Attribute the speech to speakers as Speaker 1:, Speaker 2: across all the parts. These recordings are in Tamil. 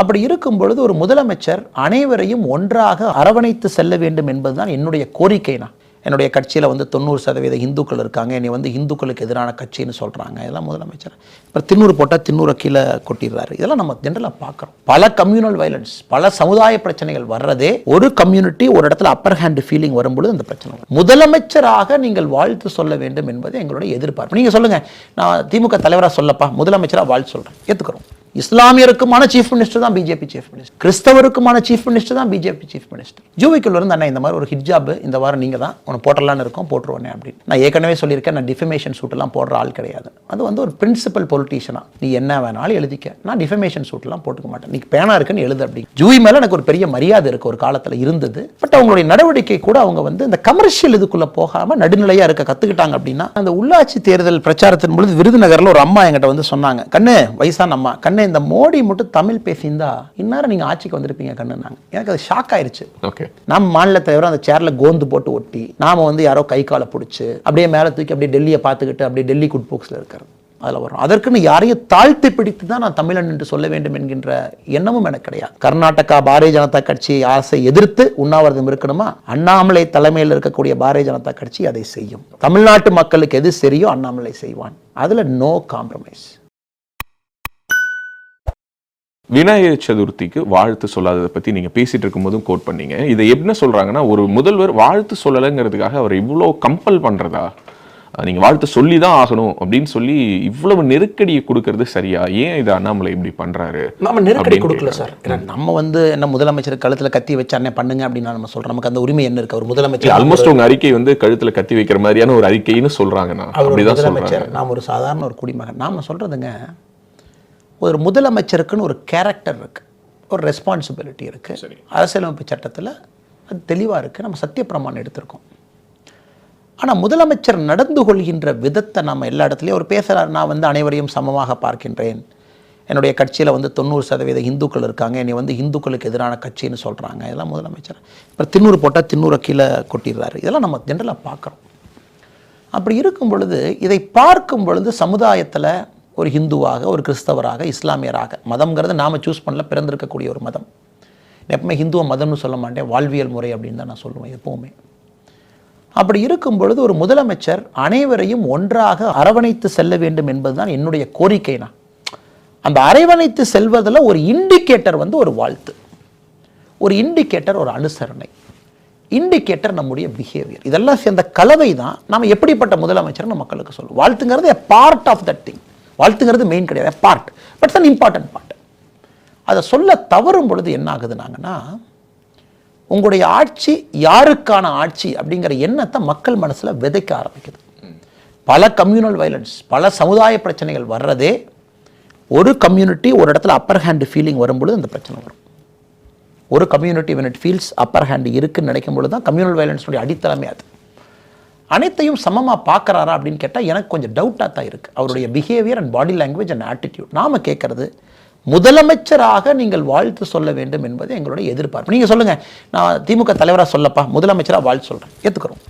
Speaker 1: அப்படி இருக்கும் பொழுது ஒரு முதலமைச்சர் அனைவரையும் ஒன்றாக அரவணைத்து செல்ல வேண்டும் என்பதுதான் என்னுடைய கோரிக்கைனா. என்னுடைய கட்சியில் வந்து தொண்ணூறு சதவீத இந்துக்கள் இருக்காங்க. என்னை வந்து இந்துக்களுக்கு எதிரான கட்சின்னு சொல்கிறாங்க இதெல்லாம் முதலமைச்சர். இப்போ திண்ணூறு போட்டால் தின்னூரை கீழே கொட்டிடுறாரு. இதெல்லாம் நம்ம ஜென்ரலாக பார்க்குறோம். பல கம்யூனல் வயலன்ஸ் பல சமுதாய பிரச்சனைகள் வர்றதே ஒரு கம்யூனிட்டி ஒரு இடத்துல அப்பர் ஹேண்ட் ஃபீலிங் வரும்பொழுது அந்த பிரச்சனை வரும். முதலமைச்சராக நீங்கள் வாழ்த்து சொல்ல வேண்டும் என்பது எங்களுடைய எதிர்பார்ப்பு. நீங்கள் சொல்லுங்கள் நான் திமுக தலைவராக சொல்லப்பா முதலமைச்சராக வாழ்த்து சொல்கிறேன் ஏற்றுக்கிறோம் இஸ்லாமியருக்குமான சீஃப் மினிஸ்டர் தான் பிஜேபி சீஃப் மினிஸ்டர் கிறிஸ்தவருக்குமான சீஃப் மினிஸ்டர் தான் பிஜேபி சீஃப் மினிஸ்டர் ஜூவிக்குள்ள இருந்து அண்ணா இந்த மாதிரி ஒரு ஹிஜாப் இந்த வாரம் நீங்க தான் உனக்கு போட்டலான்னு இருக்கோம் போட்டுருவோனே அப்படின்னு. நான் ஏற்கனவே சொல்லியிருக்கேன் நான் டிஃபமேஷன் சூட்டெல்லாம் போடுற ஆள் கிடையாது. அது வந்து ஒரு பிரின்சிபல் பொலிட்டீஷியனா நீ என்ன வேணாலும் எழுதிக்க. நான் டிஃபமேஷன் சூட்லாம் போட்டுக்க மாட்டேன். நீ பேனா இருக்குன்னு எழுது அப்படி ஜூவி மேல எனக்கு ஒரு பெரிய மரியாதை இருக்கு ஒரு காலத்துல இருந்தது. பட் அவங்களுடைய நடவடிக்கை கூட அவங்க வந்து இந்த கமர்ஷியல் இதுக்குள்ள போகாம நடுநிலையா இருக்க கத்துக்கிட்டாங்க அப்படின்னா அந்த உள்ளாட்சி தேர்தல் பிரச்சாரத்தின் பொழுது விருதுநகர்ல ஒரு அம்மா என்கிட்ட வந்து சொன்னாங்க கண்ணு வயசான அம்மா கண்ணு இந்த மோடி மட்டும் தமிழ் பேசியிருந்தா இந்நேரம் நீங்க ஆட்சிக்கு வந்திருப்பீங்க கண்ணுனாங்க எனக்கு அது ஷாக் ஆயிருச்சு.
Speaker 2: ஓகே
Speaker 1: நம்ம மாநில தலைவர் அந்த சேர்ல கோந்து போட்டு ஒட்டி நாம வந்து யாரோ கை காலை பிடிச்சி அப்படியே மேலே தூக்கி அப்படியே டெல்லியை பார்த்துக்கிட்டு அப்படியே டெல்லி குட் போக்ஸில் இருக்கிறது அதில் வரும் அதற்குன்னு யாரையும் தாழ்த்தி பிடித்து தான் நான் தமிழன் என்று சொல்ல வேண்டும் என்கின்ற எண்ணமும் எனக்கு கிடையாது. கர்நாடகா பாரதிய ஜனதா கட்சி ஆசை எதிர்த்து உண்ணாவிரதம் இருக்கணுமா? அண்ணாமலை தலைமையில் இருக்கக்கூடிய பாரதிய ஜனதா கட்சி அதை செய்யும். தமிழ்நாட்டு மக்களுக்கு எது சரியோ அண்ணாமலை செய்வான். அதுல நோ காம்ப்ரமைஸ்
Speaker 2: விநாயகர் சதுர்த்திக்கு வாழ்த்து சொல்லாததை பத்தி நீங்க பேசிட்டு இருக்கும்போதும் கோட் பண்ணீங்க. இதை என்ன சொல்றாங்கன்னா ஒரு முதல்வர் வாழ்த்து சொல்லலைங்கிறதுக்காக அவர் இவ்வளோ கம்பல் பண்றதா? அஹ் நீங்க வாழ்த்து சொல்லி தான் ஆகணும் அப்படின்னு சொல்லி இவ்வளவு நெருக்கடியை கொடுக்கறது சரியா? ஏன் இது அண்ணாமலை இப்படி பண்றாரு?
Speaker 1: நம்ம நெருக்கடி கொடுக்கல சார். ஏன்னா நம்ம வந்து என்ன முதலமைச்சர் கழுத்துல கத்தி வச்சு அண்ணே பண்ணுங்க அப்படின்னு நம்ம சொல்றோம். நமக்கு அந்த உரிமை என்ன இருக்கு? அவர் முதலமைச்சர்
Speaker 2: ஆல்மோஸ்ட் உங்க அறிக்கை வந்து கழுத்துல கத்தி வைக்கிற மாதிரியான ஒரு அறிக்கைன்னு சொல்றாங்கண்ணா.
Speaker 1: அவர் ஒரு
Speaker 2: அப்படிதான்
Speaker 1: முதலமைச்சர்
Speaker 2: சொல்றாங்க.
Speaker 1: நாம் ஒரு சாதாரண ஒரு குடிமகன். நாம சொல்றதுங்க ஒரு முதலமைச்சருக்குன்னு ஒரு கேரக்டர் இருக்கு. ஒரு ரெஸ்பான்சிபிலிட்டி இருக்கு.
Speaker 2: சரி.
Speaker 1: அரசியலமைப்பு சட்டத்துல அது தெளிவா இருக்கு. நம்ம சத்தியப்பிரமாணம் எடுத்திருக்கோம். ஆனா முதலமைச்சர் நடந்து கொள்கின்ற விதத்தை நம்ம எல்லா இடத்துலையும் ஒரு பேசுறாரு. நான் வந்து அனைவரையும் சமமாக பார்க்கின்றேன். என்னுடைய கட்சியில வந்து தொண்ணூறு சதவீத இந்துக்கள் இருக்காங்க. என்னை வந்து இந்துக்களுக்கு எதிரான கட்சின்னு சொல்றாங்க. இதெல்லாம் முதலமைச்சர். இப்போ திண்ணூறு போட்டால் திண்ணூறை கீழே கொட்டிடுறாரு. இதெல்லாம் நம்ம ஜென்ரலாக பார்க்குறோம். அப்படி இருக்கும் பொழுது இதை பார்க்கும் பொழுது சமுதாயத்தில் ஒரு ஹிந்துவாக ஒரு கிறிஸ்தவராக இஸ்லாமியராக. மதம்ங்கிறது நாம் சூஸ் பண்ணல பிறந்திருக்கக்கூடிய ஒரு மதம். எப்பவுமே ஹிந்துவ மதம்னு சொல்ல மாட்டேன் வாழ்வியல் முறை அப்படின்னு தான் நான் சொல்லுவேன் எப்போவுமே. அப்படி இருக்கும் பொழுது ஒரு முதலமைச்சர் அனைவரையும் ஒன்றாக அரவணைத்து செல்ல வேண்டும் என்பதுதான் என்னுடைய கோரிக்கை நான். அந்த அரவணைத்து செல்வதில் ஒரு இண்டிகேட்டர் வந்து ஒரு வாழ்த்து. ஒரு இண்டிகேட்டர் ஒரு அனுசரணை. இண்டிகேட்டர் நம்முடைய பிஹேவியர் இதெல்லாம் சேர்ந்த கலவை தான் நம்ம எப்படிப்பட்ட முதலமைச்சர்னு மக்களுக்கு சொல்லுவோம். வாழ்த்துங்கிறது பார்ட் ஆஃப் தட் திங் வாழ்த்துங்கிறது மெயின் கிடையாது. Part but's an important part அதை சொல்ல தவறும் பொழுது என்ன ஆகுதுனாங்கன்னா உங்களுடைய ஆட்சி யாருக்கான ஆட்சி அப்படிங்கிற எண்ணத்தை மக்கள் மனசில் விதைக்க ஆரம்பிக்குது. பல கம்யூனல் வயலன்ஸ் பல சமுதாய பிரச்சனைகள் வர்றதே ஒரு கம்யூனிட்டி ஒரு இடத்துல அப்பர் ஹேண்டு ஃபீலிங் வரும்பொழுது அந்த பிரச்சனை வரும். ஒரு community when it feels upper hand இருக்குன்னு நினைக்கும் பொழுது தான் கம்யூனல் வயலன்ஸுடைய அடித்தளமே அது. அனைத்தையும் சமமாக பார்க்குறாரா அப்படின்னு கேட்டால் எனக்கு கொஞ்சம் டவுட்டாக தான் இருக்குது அவருடைய behaviour and body language and attitude நாம கேட்குறது முதலமைச்சராக நீங்கள் வாழ்த்து சொல்ல வேண்டும் என்பது எங்களுடைய எதிர்பார்ப்பு. நீங்கள் சொல்லுங்கள் நான் திமுக தலைவராக சொல்லப்பா முதலமைச்சராக வாழ்த்து சொல்கிறேன் ஏற்றுக்கிறோம்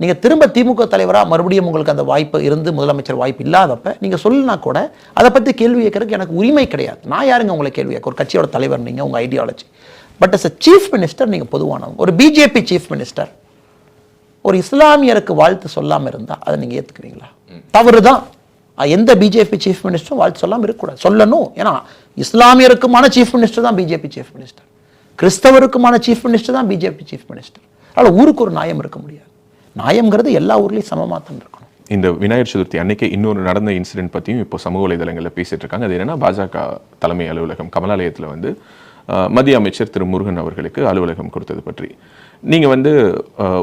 Speaker 1: நீங்கள் திரும்ப திமுக தலைவராக மறுபடியும் உங்களுக்கு அந்த வாய்ப்பு இருந்து முதலமைச்சர் வாய்ப்பு இல்லாதப்ப நீங்கள் சொல்லினா கூட அதை பற்றி கேள்வி கேட்கறதுக்கு எனக்கு உரிமை கிடையாது. நான் யாருங்க உங்களை கேள்வி கேட்க ஒரு கட்சியோட தலைவர் நீங்கள் உங்கள் ideology but as a chief minister நீங்கள் பொதுவானவங்க. ஒரு பிஜேபி சீஃப் மினிஸ்டர் ஒரு இஸ்லாமியருக்கு வாழ்த்து சொல்லாமல் இருந்தால் அதை நீங்கள் ஏற்றுக்குவீங்களா தவறு தான் எந்த பிஜேபி சீஃப் மினிஸ்டரும் வாழ்த்து சொல்லாமல் இருக்கக்கூடாது. சொல்லணும். ஏன்னா இஸ்லாமியருக்குமான சீஃப் மினிஸ்டர் தான் பிஜேபி சீஃப் மினிஸ்டர் கிறிஸ்தவருக்குமான சீஃப் மினிஸ்டர் தான் பிஜேபி சீஃப் மினிஸ்டர் அதனால் ஊருக்கு ஒரு நியாயம் இருக்க முடியாது. நியாயம்ங்கிறது எல்லா ஊர்லேயும் சமமாக தான் இருக்கும்
Speaker 2: இந்த விநாயகர் சதுர்த்தி அன்னைக்கு இன்னொரு நடந்த இன்சிடென்ட் பற்றியும் இப்போ சமூக வலைதளங்களில் பேசிட்டு இருக்காங்க. அது என்னென்னா பாஜக தலைமை அலுவலகம் கமலாலயத்தில் வந்து மத்திய அமைச்சர் திரு முருகன் அவர்களுக்கு அலுவலகம் கொடுத்தது பற்றி. நீங்க வந்து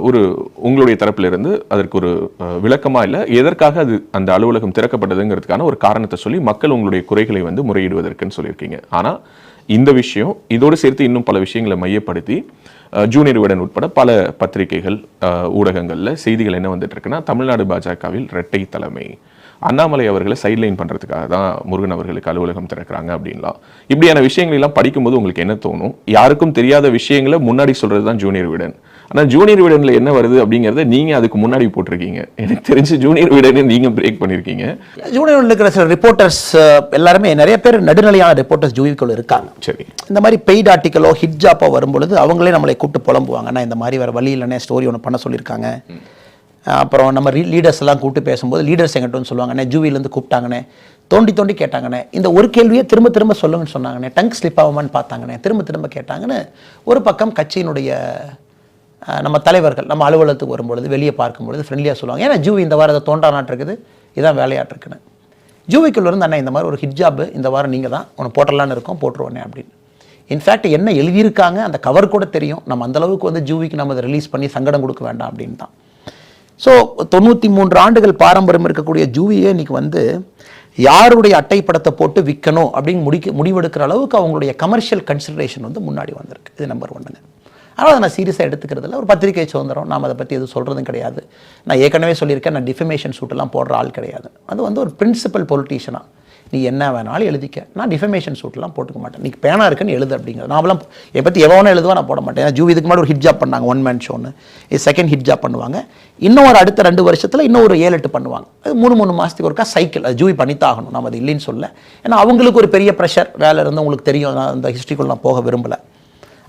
Speaker 2: ஒரு உங்களுடைய தரப்பிலிருந்து இருந்து அதற்கு ஒரு விளக்கமாக விளக்கமா இல்லை எதற்காக அது அந்த அலுவலகம் திறக்கப்பட்டதுங்கிறதுக்கான ஒரு காரணத்தை சொல்லி மக்கள் உங்களுடைய குறைகளை வந்து முறையிடுவதற்குன்னு சொல்லியிருக்கீங்க. ஆனா இந்த விஷயம் இதோடு சேர்த்து இன்னும் பல விஷயங்களை மையப்படுத்தி ஜூனியர் விடன் உட்பட பல பத்திரிகைகள் ஊடகங்களில் செய்திகள் என்ன வந்துட்டு இருக்குன்னா தமிழ்நாடு பாஜகவில் இரட்டை தலைமை. அண்ணாமலை அவர்களை சைட்லைன் பண்றதுக்காக தான் முருகன் அவர்களுக்கு அலுவலகம் திறக்கிறாங்க அப்படின்லாம். இப்படியான விஷயங்கள் எல்லாம் படிக்கும்போது உங்களுக்கு என்ன தோணும்? யாருக்கும் தெரியாத விஷயங்களை முன்னாடி சொல்றது தான் ஜூனியர் விடன். ஆனால் ஜூனியர் விடனில் என்ன வருது அப்படிங்கிறத நீங்கள் அதுக்கு முன்னாடி போட்டிருக்கீங்க. எனக்கு தெரிஞ்சு ஜூனியர் விடனே நீங்கள் பிரேக் பண்ணியிருக்கீங்க
Speaker 1: ஜூனியர் இருக்கிற சில ரிப்போர்ட்டர்ஸ் எல்லாருமே நிறைய பேர் நடுநிலையான ரிப்போர்ட்டர்ஸ் ஜூவிக்குள்ள இருக்காங்க.
Speaker 2: சரி.
Speaker 1: இந்த மாதிரி பெய்ட் ஆர்டிக்கலோ ஹிட் ஜாப்போ வரும்பொழுது அவங்களே நம்மளை கூப்பிட்டு புலம்புவாங்க. நான் இந்த மாதிரி வேறு வழி இல்லைனே ஸ்டோரி ஒன்று பண்ண சொல்லியிருக்காங்க. அப்புறம் நம்ம ரீ லீடர்ஸ்லாம் கூப்பிட்டு பேசும்போது லீடர்ஸ் எங்கிட்ட சொல்லுவாங்கண்ணே ஜூவிலேருந்து கூப்பிட்டாங்கண்ணே தோண்டி தோண்டி கேட்டாங்கண்ணே இந்த ஒரு கேள்வியை திரும்ப திரும்ப சொல்லுங்கன்னு சொன்னாங்கண்ணே டங் ஸ்லிப் ஆகுமான்னு பார்த்தாங்கண்ணே திரும்ப திரும்ப கேட்டாங்கன்னு ஒரு பக்கம் கட்சியினுடைய நம்ம தலைவர்கள் நம்ம அலுவலகத்துக்கு வரும்பொழுது வெளியே பார்க்கும்பொழுது ஃப்ரெண்ட்லியாக சொல்லுவாங்க. ஏன்னா ஜூவி இந்த வாரம் அதை தோன்றா நாட்டிருக்குது இதான் வேலையாட்டிருக்குன்னு ஜூவிக்குள்ளேருந்து அண்ணா இந்த மாதிரி ஒரு ஹிட் இந்த வாரம் நீங்கள் தான் உனக்கு போட்டலான்னு இருக்கோம் போட்டுருவோண்ணே அப்படின்னு. இன்ஃபேக்ட் என்ன எழுதியிருக்காங்க அந்த கவர் கூட தெரியும். நம்ம அந்த அளவுக்கு வந்து ஜூவிக்கு நம்ம அதை ரிலீஸ் பண்ணி சங்கடம் கொடுக்க வேண்டாம் அப்படின்னு தான். ஸோ தொண்ணூற்றி மூன்று ஆண்டுகள் பாரம்பரியம் இருக்கக்கூடிய ஜூவியே இன்னைக்கு வந்து யாருடைய அட்டைப்படத்தை போட்டு விற்கணும் அப்படின்னு முடிக்க முடிவெடுக்கிற அளவுக்கு அவங்களுடைய கமர்ஷியல் கன்சிடரேஷன் வந்து முன்னாடி வந்திருக்கு. இது நம்பர் ஒன்றுங்க ஆனால் அதை நான் சீரியஸாக எடுத்துக்கிறதுல ஒரு பத்திரிகை சுதந்திரம் நாம் அதை பற்றி எதுவும் சொல்கிறதும் கிடையாது. நான் ஏற்கனவே சொல்லியிருக்கேன் நான் டிஃபமேஷன் சூட்டெல்லாம் போடுற ஆள் கிடையாது. அது வந்து ஒரு பிரின்சிபல் பொலிட்டீஷனாக நீ என்ன வேணாலும் எழுதிக்க. நான் டிஃபமேஷன் சூட்லாம் போட்டுக்க மாட்டேன். நீ பேனா இருக்குன்னு எழுது அப்படிங்கிறது. நான்லாம் இதை பற்றி எவ்வளோ எழுதுவா நான் போட மாட்டேன். ஏன்னா ஜூ இதுக்கு முன்னாடி ஒரு ஹிட் ஜாப் பண்ணாங்க ஒன் மேன் ஷோன்னு இது செகண்ட் ஹிட் ஜாப் பண்ணுவாங்க. இன்னும் ஒரு அடுத்த ரெண்டு வருஷத்தில் இன்னும் ஒரு ஏழு எட்டு பண்ணுவாங்க. அது மூணு மூணு மாதத்துக்கு ஒருக்கா சைக்கிள் அது ஜூவி பண்ணித்தாகணும். நம்ம அது இல்லைன்னு சொல்ல ஏன்னா அவங்களுக்கு ஒரு பெரிய ப்ரெஷர் வேலை இருந்து உங்களுக்கு தெரியும். நான் அந்த ஹிஸ்ட்ரிக்குள்ள நான் போக விரும்பலை.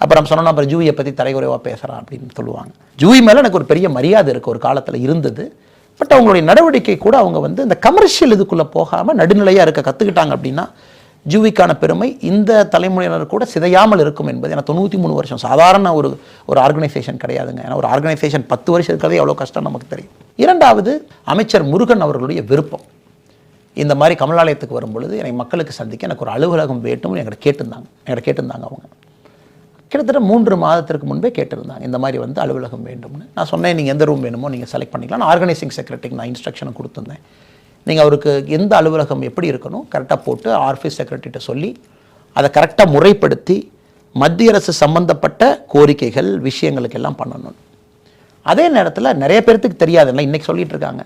Speaker 1: அப்புறம் சொன்னோம் அப்புறம் ஜூவியை பற்றி தலைகுறைவாக பேசுகிறான் அப்படின்னு சொல்லுவாங்க. ஜூவி மேலே எனக்கு ஒரு பெரிய மரியாதை இருக்குது ஒரு காலத்தில் இருந்தது. பட் அவங்களுடைய நடவடிக்கை கூட அவங்க வந்து இந்த கமர்ஷியல் இதுக்குள்ளே போகாமல் நடுநிலையாக இருக்க கற்றுக்கிட்டாங்க அப்படின்னா ஜூவிக்கான பெருமை இந்த தலைமுறையினர் கூட சிதையாமல் இருக்கும் என்பது. ஏன்னா தொண்ணூற்றி மூணு வருஷம் சாதாரண ஒரு ஒரு ஆர்கனைசேஷன் கிடையாதுங்க. ஏன்னா ஒரு ஆர்கனைசேஷன் பத்து வருஷம் இருக்கிறதே எவ்வளோ கஷ்டம் நமக்கு தெரியும். இரண்டாவது அமைச்சர் முருகன் அவர்களுடைய விருப்பம். இந்த மாதிரி கமலாலயத்துக்கு வரும்பொழுது எனக்கு மக்களுக்கு சந்திக்க எனக்கு ஒரு அலுவலகம் வேண்டும் எங்களை கேட்டிருந்தாங்க. எங்கிட்ட கேட்டிருந்தாங்க அவங்க. கிட்டத்தட்ட மூன்று மாதத்திற்கு முன்பே கேட்டிருந்தாங்க இந்த மாதிரி வந்து அலுவலகம் வேண்டும்னு. நான் சொன்னேன் நீங்கள் எந்த ரூம் வேணுமோ நீங்கள் செலக்ட் பண்ணிக்கலாம். நான் ஆர்கனைசிங் செக்ரட்டரிக்கு நான் இன்ஸ்ட்ரக்ஷன் கொடுத்துருந்தேன். நீங்கள் அவருக்கு எந்த அலுவலகம் எப்படி இருக்கணும் கரெக்டாக போட்டு ஆஃபீஸ் செக்ரட்டரிட்ட சொல்லி அதை கரெக்டாக முறைப்படுத்தி மத்திய அரசு சம்பந்தப்பட்ட கோரிக்கைகள் விஷயங்களுக்கு எல்லாம் பண்ணணும். அதே நேரத்தில் நிறைய பேர்த்துக்கு தெரியாதுல்ல இன்றைக்கி சொல்லிகிட்டு இருக்காங்க.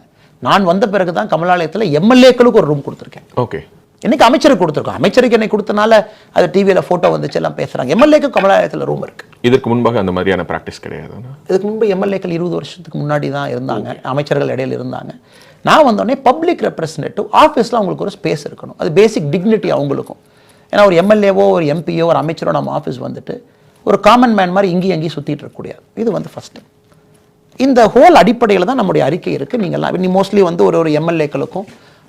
Speaker 1: நான் வந்த பிறகு தான் கமலாலயத்தில் எம்எல்ஏக்களுக்கு ஒரு ரூம் கொடுத்துருக்கேன்.
Speaker 2: ஓகே
Speaker 1: இன்னைக்கு அமைச்சருக்கு கொடுத்துருக்கோம். அமைச்சருக்கு என்னை கொடுத்தனால அது டிவியில் ஃபோட்டோ வந்துச்சு எல்லாம் பேசுகிறாங்க எம்எல்ஏக்கு கமலாலயத்தில் ரூம் இருக்குது
Speaker 2: இதற்கு முன்பாக அந்த மாதிரியான ப்ராக்டிஸ் கிடையாது.
Speaker 1: இதுக்கு முன்பு எம்எல்ஏக்கள் இருபது வருஷத்துக்கு முன்னாடி தான் இருந்தாங்க. அமைச்சர்கள் இடையில இருந்தாங்க. நான் வந்தோடனே பப்ளிக் ரெப்ரசன்டேட்டிவ் ஆஃபீஸில் அவங்களுக்கு ஒரு ஸ்பேஸ் இருக்கணும். அது பேசிக் டிக்னிட்டி அவங்களுக்கும். ஏன்னா ஒரு எம்எல்ஏவோ ஒரு எம்பியோ ஒரு அமைச்சரோ நம்ம ஆஃபீஸ் வந்துட்டு ஒரு காமன் மேன் மாதிரி இங்கேயும் அங்கேயும் சுற்றிட்டு இருக்கக்கூடாது இது வந்து ஃபஸ்ட்டு இந்த ஹோல் அடிப்படையில் தான் நம்முடைய அறிக்கை இருக்குது நீங்கள்லாம் நீ மோஸ்ட்லி வந்து ஒரு ஒரு எம்எல்ஏக்களுக்கும்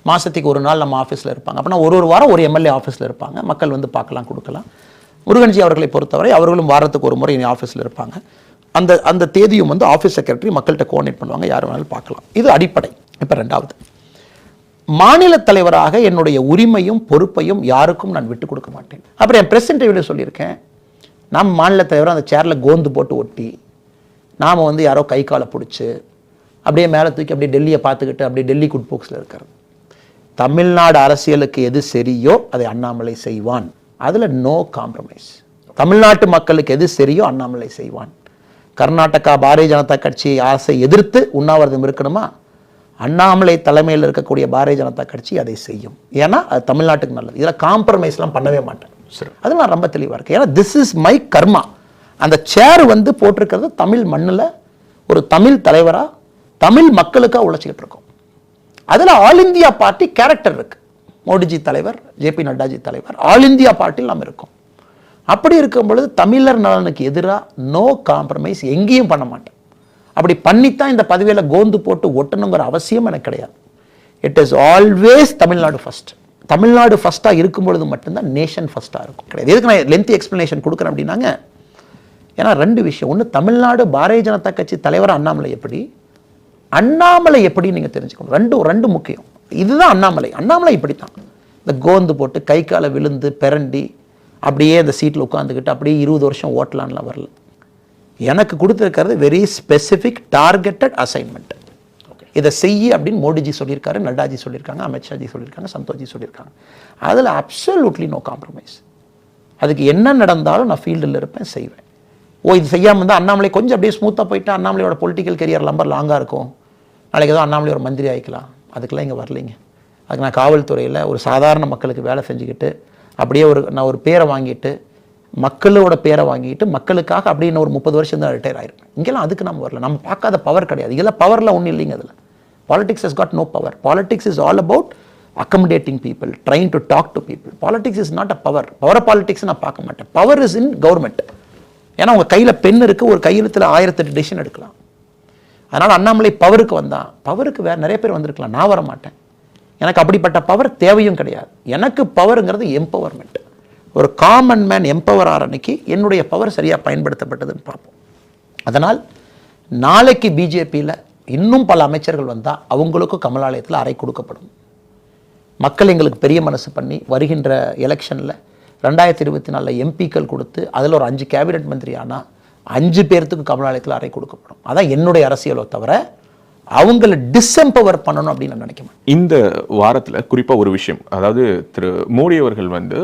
Speaker 1: மாதத்துக்கு ஒரு நாள் நம்ம ஆஃபீஸில் இருப்பாங்க. அப்படின்னா ஒரு ஒரு வாரம் ஒரு எம்எல்ஏ ஆஃபீஸில் இருப்பாங்க. மக்கள் வந்து பார்க்கலாம் கொடுக்கலாம். முருகன்ஜி அவர்களை பொறுத்தவரை அவர்களும் வாரத்துக்கு ஒரு முறை ஆஃபீஸில் இருப்பாங்க. அந்த அந்த தேதியும் வந்து ஆஃபீஸ் செக்ரட்டரி மக்கள்கிட்ட கோஆர்டினேட் பண்ணுவாங்க. யார் வேணாலும் பார்க்கலாம். இது அடிப்படை. இப்போ ரெண்டாவது. மாநில தலைவராக என்னுடைய உரிமையும் பொறுப்பையும் யாருக்கும் நான் விட்டு கொடுக்க மாட்டேன். அப்புறம் என் ப்ரெஸ் இன்டர்வியூவில் சொல்லியிருக்கேன். நாம் மாநில தலைவர் அந்த சேரில் கோந்து போட்டு ஒட்டி நாம் வந்து யாரோ கை காலை பிடிச்சி அப்படியே மேலே தூக்கி அப்படியே டெல்லியை பார்த்துக்கிட்டு அப்படியே டெல்லி குட் போக்ஸில் இருக்கிறது தமிழ்நாடு அரசியலுக்கு எது சரியோ அதை அண்ணாமலை செய்வான். அதில் நோ காம்ப்ரமைஸ் தமிழ்நாட்டு மக்களுக்கு எது சரியோ அண்ணாமலை செய்வான். கர்நாடகா பாரதிய ஜனதா கட்சி அரசை எதிர்த்து உண்ணாவிரதம் இருக்கணுமா? அண்ணாமலை தலைமையில் இருக்கக்கூடிய பாரதிய ஜனதா கட்சி அதை செய்யும். ஏன்னா அது தமிழ்நாட்டுக்கு நல்லது. இதில் காம்ப்ரமைஸ்லாம் பண்ணவே மாட்டேன்.
Speaker 2: சரி.
Speaker 1: அது நான் ரொம்ப தெளிவாக இருக்கேன். ஏன்னா திஸ் இஸ் மை கர்மா அந்த சேர் வந்து போட்டிருக்கிறது தமிழ் மண்ணில் ஒரு தமிழ் தலைவராக தமிழ் மக்களுக்காக உழைச்சிக்கிட்டு இருக்கோம். அதில் ஆல் இந்தியா பார்ட்டி கேரக்டர் இருக்கு. மோடிஜி தலைவர் ஜேபி நட்டாஜி தலைவர் ஆல் இந்தியா பார்ட்டியில் நாம் இருக்கோம். அப்படி இருக்கும் பொழுது தமிழர் நலனுக்கு எதிராக நோ காம்ப்ரமைஸ் எங்கேயும் பண்ண மாட்டேன். அப்படி பண்ணித்தான் இந்த பதவியில் கோந்து போட்டு ஒட்டணுங்கிற அவசியம் எனக்கு கிடையாது. It is always Tamil Nadu first Tamil Nadu ஃபர்ஸ்ட்டாக இருக்கும் பொழுது மட்டும்தான் நேஷன் ஃபர்ஸ்ட்டாக இருக்கும். கிடையாது. எதுக்கு நான் லென்த் எக்ஸ்ப்ளனேஷன் கொடுக்குறேன் அப்படின்னாங்க? ஏன்னா ரெண்டு விஷயம். ஒன்று தமிழ்நாடு பாரதிய ஜனதா கட்சி தலைவர் அண்ணாமலை எப்படி? அண்ணாமலை எப்படி நீங்கள் தெரிஞ்சுக்கணும். ரெண்டும் ரெண்டு முக்கியம். இதுதான் அண்ணாமலை. அண்ணாமலை இப்படி தான் இந்த கோந்து போட்டு கை காலை விழுந்து பிறண்டி அப்படியே அந்த சீட்டில் உட்காந்துக்கிட்டு அப்படியே இருபது வருஷம் ஓட்டலான்லாம் வரல. எனக்கு கொடுத்துருக்கிறது வெரி ஸ்பெசிஃபிக் டார்கெட்டட் அசைன்மெண்ட் இதை செய்யி அப்படின்னு மோடிஜி சொல்லியிருக்காரு நட்டாஜி சொல்லியிருக்காங்க அமித்ஷாஜி சொல்லியிருக்காங்க சந்தோஷ்ஜி சொல்லியிருக்காங்க. அதில் அப்சல்யூட்லி நோ காம்ப்ரமைஸ் அதுக்கு என்ன நடந்தாலும் நான் ஃபீல்டில் இருப்பேன் செய்வேன். ஓ இது செய்யாமல் இருந்தால் அண்ணாமலை கொஞ்சம் அப்படியே ஸ்மூத்தாக போயிட்டு அண்ணாமலையோட பொலிட்டிக்கல் கெரியர் ரொம்ப லாங்காக இருக்கும்? நாளைக்கு ஏதோ அண்ணாமலை ஒரு மந்திரி ஆகிக்கலாம் அதுக்கெல்லாம் இங்கே வரலைங்க. அதுக்கு நான் காவல்துறையில் ஒரு சாதாரண மக்களுக்கு வேலை செஞ்சுக்கிட்டு அப்படியே ஒரு நான் ஒரு பேரை வாங்கிட்டு மக்களோட பேரை வாங்கிட்டு மக்களுக்காக அப்படியே இன்னும் ஒரு முப்பது வருஷம் தான் ரிட்டையர் ஆயிருப்பேன். இங்கெல்லாம் அதுக்கு நம்ம வரல. நம்ம பார்க்காத பவர் கிடையாது. இதெல்லாம் பவர்லாம் ஒன்றும் இல்லைங்க அதில். Politics is got no power politics is all about accommodating people trying to talk to people politics is not a power power politics நான் பார்க்க மாட்டேன். பவர் இஸ் இன் கவர்மெண்ட் ஏன்னா உங்கள் கையில் பெண் இருக்குது ஒரு கையெழுத்தில் ஆயிரத்தெட்டு டிசிஷன் எடுக்கலாம். அதனால் அண்ணாமலை பவருக்கு வந்தான். பவருக்கு வேறு நிறைய பேர் வந்திருக்கலாம். நான் வர மாட்டேன் எனக்கு அப்படிப்பட்ட பவர் தேவையும் கிடையாது. எனக்கு பவருங்கிறது எம்பவர்மெண்ட் ஒரு காமன் மேன் எம்பவர் ஆற அன்னைக்கு என்னுடைய பவர் சரியாக பயன்படுத்தப்பட்டதுன்னு பார்ப்போம். அதனால் நாளைக்கு பிஜேபியில் இன்னும் பல அமைச்சர்கள் வந்தால் அவங்களுக்கும் கமலாலயத்தில் அறை கொடுக்கப்படும். மக்கள் எங்களுக்கு பெரிய மனசு பண்ணி வருகின்ற எலெக்ஷனில் ரெண்டாயிரத்தி இருபத்தி நாலில் எம்பிக்கள் கொடுத்து அதில் ஒரு அஞ்சு கேபினெட் மந்திரி ஆனால் அஞ்சு பேர்த்துக்கு கமலாலயத்தில் அறை கொடுக்கப்படும். அதான் என்னுடைய அரசியலோ தவிர அவங்கள டிஸ்எம்பவர் பண்ணணும் அப்படின்னு நான் நினைக்கிறேன்
Speaker 2: இந்த வாரத்தில் குறிப்பாக ஒரு விஷயம். அதாவது திரு மோடி அவர்கள் வந்து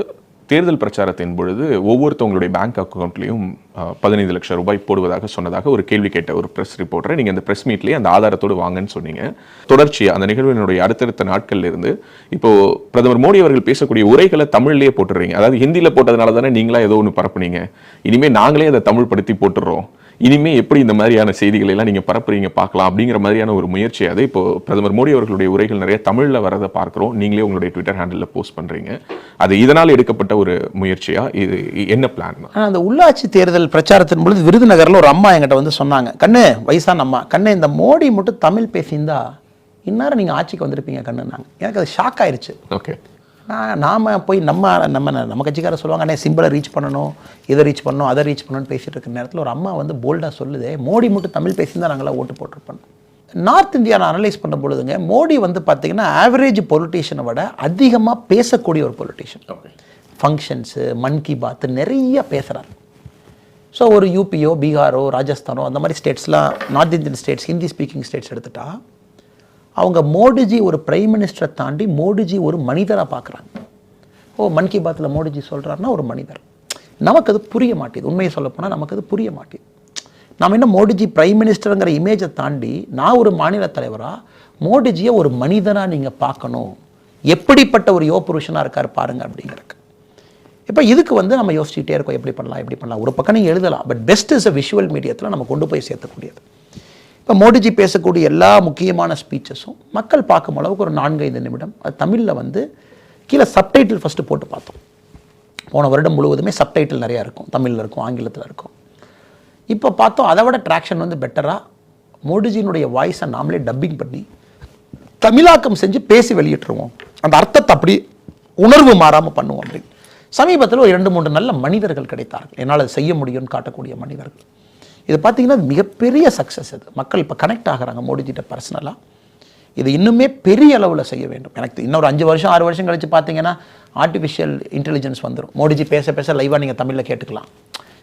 Speaker 2: தேர்தல் பிரச்சாரத்தின் பொழுது ஒவ்வொருத்தவங்களுடைய பேங்க் அக்கௌண்ட்லையும் பதினைந்து லட்சம் ரூபாய் போடுவதாக சொன்னதாக ஒரு கேள்வி கேட்ட ஒரு பிரஸ் ரிப்போர்ட்டரை நீங்கள் அந்த ப்ரெஸ் மீட்லேயே அந்த ஆதாரத்தோடு வாங்கன்னு சொன்னீங்க. தொடர்ச்சியாக அந்த நிகழ்வினுடைய அடுத்தடுத்த நாட்கள்ல இருந்து இப்போ பிரதமர் மோடி அவர்கள் பேசக்கூடிய உரைகளை தமிழ்லேயே போட்டுடுறீங்க அதாவது ஹிந்தியில் போட்டதுனால தானே நீங்களா ஏதோ ஒன்று பரப்புனீங்க. இனிமேல் நாங்களே அதை தமிழ் படுத்தி போட்டுடுறோம் இனிமே எப்படி இந்த மாதிரியான செய்திகளை எல்லாம் நீங்க பரப்புறீங்க பார்க்கலாம் அப்படிங்கிற மாதிரியான ஒரு முயற்சி அது இப்போ பிரதமர் மோடி அவர்களுடைய உரைகள் நிறைய தமிழ்ல வரதை பார்க்கிறோம். நீங்களே உங்களுடைய ட்விட்டர் ஹேண்டில் போஸ்ட் பண்றீங்க. அது இதனால் எடுக்கப்பட்ட ஒரு முயற்சியா? இது என்ன பிளான்
Speaker 1: அந்த உள்ளாட்சி தேர்தல் பிரச்சாரத்தின் பொழுது விருதுநகரில் ஒரு அம்மா என்கிட்ட வந்து சொன்னாங்க கண்ணு வயசான அம்மா கண்ணு இந்த மோடி மட்டும் தமிழ் பேசியிருந்தா இந்நேரம் நீங்கள் ஆட்சிக்கு வந்திருப்பீங்க கண்ணுன்னாங்க. எனக்கு அது ஷாக் ஆயிருச்சு.
Speaker 2: ஓகே
Speaker 1: நான் நாம போய் நம்ம நம்ம நம்ம கட்சிக்காரர் சொல்லுவாங்க அண்ணே சிம்பிளை ரீச் பண்ணணும் இதை ரீச் பண்ணணும் அதை ரீச் பண்ணணும்னு பேசிட்டு இருக்கிற நேரத்தில் ஒரு அம்மா வந்து போல்டாக சொல்லுதே மோடி மட்டும் தமிழ் பேசியிருந்தா நாங்களாம் ஓட்டு போட்டிருப்போம் நார்த் இந்தியா நான் அனலைஸ் பண்ண பொழுதுங்க மோடி வந்து பார்த்தீங்கன்னா ஆவரேஜ் பொலிட்டீஷியனை விட அதிகமாக பேசக்கூடிய ஒரு பொலிட்டீஷியன் ஃபங்க்ஷன்ஸு மன் கி பாத் நிறைய பேசுகிறார் ஸோ ஒரு யூபியோ பீகாரோ ராஜஸ்தானோ அந்த மாதிரி ஸ்டேட்ஸ்லாம் north Indian states Hindi speaking states எடுத்துட்டா அவங்க மோடிஜி ஒரு பிரைம் மினிஸ்டரை தாண்டி மோடிஜி ஒரு மனிதராக பார்க்குறாங்க ஓ மன் கி பாத்தில் மோடிஜி சொல்கிறாருன்னா ஒரு மனிதர். நமக்கு அது புரிய மாட்டேது. உண்மையை சொல்லப்போனால் நமக்கு அது புரிய மாட்டேது. நம்ம என்ன மோடிஜி பிரைம் மினிஸ்டருங்கிற இமேஜை தாண்டி நான் ஒரு மாநில தலைவராக மோடிஜியை ஒரு மனிதனாக நீங்கள் பார்க்கணும். எப்படிப்பட்ட ஒரு யோ புருஷனாக இருக்கார் பாருங்க அப்படிங்கிறக்கு இப்போ இதுக்கு வந்து நம்ம யோசிச்சுக்கிட்டே இருக்கோம். எப்படி பண்ணலாம் எப்படி பண்ணலாம். ஒரு பக்கம் நீங்கள் எழுதலாம். But best is a visual மீடியத்தில் நம்ம கொண்டு போய் சேர்த்தக்கூடியது. இப்போ மோடிஜி பேசக்கூடிய எல்லா முக்கியமான ஸ்பீச்சஸும் மக்கள் பார்க்கும் அளவுக்கு ஒரு நான்கு ஐந்து நிமிடம். அது தமிழில் வந்து கீழே சப்டைட்டில் ஃபஸ்ட்டு போட்டு பார்த்தோம். போன வருடம் முழுவதுமே சப்டைட்டில் நிறையா இருக்கும். தமிழில் இருக்கும் ஆங்கிலத்தில் இருக்கும். இப்போ பார்த்தோம் அதை விட ட்ராக்ஷன் வந்து பெட்டராக மோடிஜியினுடைய வாய்ஸை நாமளே டப்பிங் பண்ணி தமிழாக்கம் செஞ்சு பேசி வெளியிட்டுருவோம். அந்த அர்த்தத்தை அப்படி உணர்வு மாறாமல் பண்ணுவோம் அப்படின்னு. சமீபத்தில் ஒரு இரண்டு மூன்று நல்ல மனிதர்கள் கிடைத்தார்கள். என்னால் அதை செய்ய முடியும்னு காட்டக்கூடிய மனிதர்கள். இது பார்த்தீங்கன்னா மிகப்பெரிய சக்ஸஸ் இது மக்கள் இப்போ கனெக்ட் ஆகுறாங்க மோடிஜிட்ட பர்சனலாக இது இன்னுமே பெரிய அளவில் செய்ய வேண்டும். எனக்கு இன்னொரு அஞ்சு வருஷம் ஆறு வருஷம் கழிச்சு பார்த்தீங்கன்னா ஆர்டிஃபிஷியல் இன்டெலிஜென்ஸ் வந்துடும் மோடிஜி பேச பேச லைவாக நீங்கள் தமிழில் கேட்டுக்கலாம்.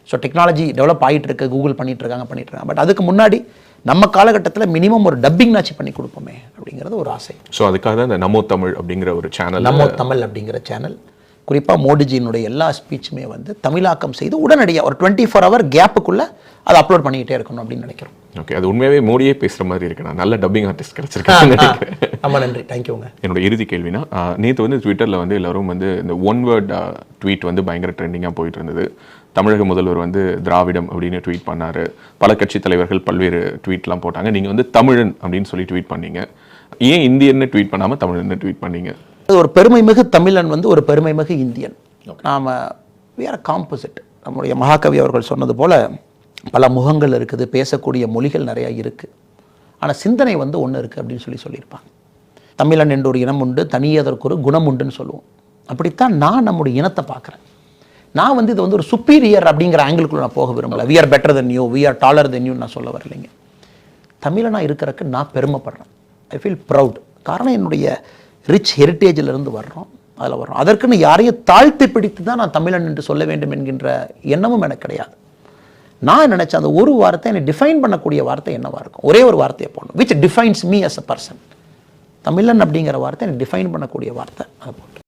Speaker 1: ஸோ டெக்னாலஜி டெவலப் ஆகிட்டு இருக்கு கூகுள் பண்ணிட்டு இருக்காங்க பண்ணிட்டு இருக்காங்க பட் அதுக்கு முன்னாடி நம்ம காலகட்டத்தில் மினிமம் ஒரு டப்பிங் நாச்சு பண்ணி கொடுப்போமே அப்படிங்கிறது ஒரு ஆசை.
Speaker 2: ஸோ அதுக்காக தான் இந்த நமோ தமிழ் அப்படிங்கிற ஒரு சேனல்
Speaker 1: நமோ தமிழ் அப்படிங்கிற சேனல் குறிப்பாக மோடிஜியினுடைய எல்லா ஸ்பீச்சுமே வந்து தமிழாக்கம் செய்து உடனடியாக ஒரு டுவெண்ட்டி ஃபோர் ஹவர் கேப்புக்குள்ளே அதை அப்லோட் பண்ணிக்கிட்டே இருக்கணும் அப்படின்னு நினைக்கிறோம்.
Speaker 2: ஓகே அது உண்மையாவே மோடியே பேசுற மாதிரி இருக்கு. நான் நல்ல டப்பிங் ஆர்டிஸ்ட் கிடைச்சிருக்கேன்.
Speaker 1: ரொம்ப நன்றி. தேங்க்யூங்க
Speaker 2: என்னோட இறுதி கேள்வினா நேற்று வந்து ட்விட்டரில் வந்து எல்லாரும் வந்து இந்த ஒன் வேர்ட் ட்வீட் வந்து பயங்கர ட்ரெண்டிங்காக போயிட்டு இருந்தது. தமிழக முதல்வர் வந்து திராவிடம் அப்படின்னு ட்வீட் பண்ணாரு. பல கட்சி தலைவர்கள் பல்வேறு ட்வீட்லாம் போட்டாங்க. நீங்கள் வந்து தமிழன் அப்படின்னு சொல்லி ட்வீட் பண்ணீங்க. ஏன் இந்தியன்னு ட்வீட் பண்ணாமல் தமிழன்னு ட்வீட் பண்ணீங்க?
Speaker 1: ஒரு பெருமைமிகு தமிழன் வந்து ஒரு பெருமைமிகு இந்தியன். நாம் வேற காம்போசிட் நம்முடைய மகாகவி அவர்கள் சொன்னது போல பல முகங்கள் இருக்குது பேசக்கூடிய மொழிகள் நிறையா இருக்குது ஆனால் சிந்தனை வந்து ஒன்று இருக்குது அப்படின்னு சொல்லி சொல்லியிருப்பாங்க. தமிழன் என்ற ஒரு இனம் உண்டு தனியே அதற்கு ஒரு குணம் உண்டுன்னு சொல்லுவோம். அப்படித்தான் நான் நம்முடைய இனத்தை பார்க்குறேன். நான் வந்து இது வந்து ஒரு சுப்பீரியர் அப்படிங்கிற ஆங்கிளுக்குள்ள நான் போக விரும்பல. We are better than you we are taller than you நான் சொல்ல வரலைங்க. தமிழனா இருக்கிறக்கு நான் பெருமைப்படுறேன் ஐ ஃபீல் ப்ரவுட் காரணம் என்னுடைய ரிச் ஹெரிட்டேஜிலிருந்து வர்றோம் அதில் வர்றோம். அதற்குன்னு யாரையும் தாழ்த்தி பிடித்து தான் நான் தமிழன் என்று சொல்ல வேண்டும் என்கின்ற எண்ணமும் எனக்கு கிடையாது. நான் நினச்சேன் அந்த ஒரு வார்த்தை என்னை டிஃபைன் பண்ணக்கூடிய வார்த்தை என்னவாக இருக்கும்? ஒரே ஒரு வார்த்தையை போடணும் which defines me as a person தமிழன் அப்படிங்கிற வார்த்தை என்னை டிஃபைன் பண்ணக்கூடிய வார்த்தை அதை போட்டு.